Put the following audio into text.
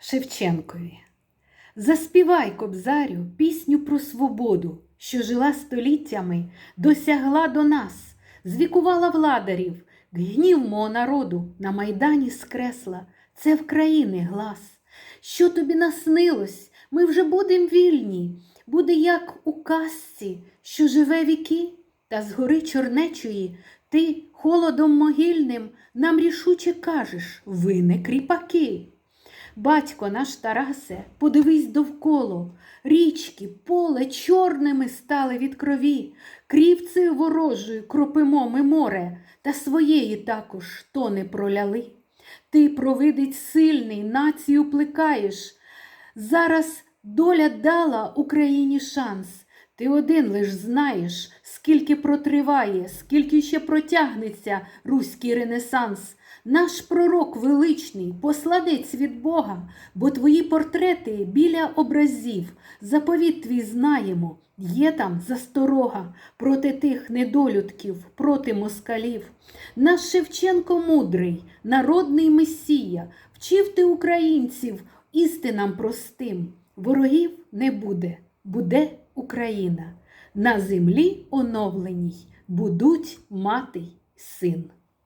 Шевченкові. Заспівай, кобзарю, пісню про свободу, що жила століттями, досягла до нас, звікувала владарів, гнів мого народу на майдані скресла. Це в країни глас. Що тобі наснилось? Ми вже будем вільні, буде як у казці, що живе віки, та згори чорнечої ти холодом могильним нам рішуче кажеш, ви не кріпаки. Батько наш Тарасе, подивись довкола, річки, поле чорними стали від крові, крівцею ворожою кропимо ми море, та своєї також то не проляли. Ти, провидець сильний, націю плекаєш. Зараз доля дала Україні шанс. Ти один лиш знаєш, скільки протриває, скільки ще протягнеться руський ренесанс. Наш пророк величний, посладець від Бога, бо твої портрети біля образів, заповіт твій знаємо, є там засторога проти тих недолюдків, проти москалів. Наш Шевченко мудрий, народний месія, вчив ти українців істинам простим. Ворогів не буде, буде Україна. На землі оновленій будуть мати син.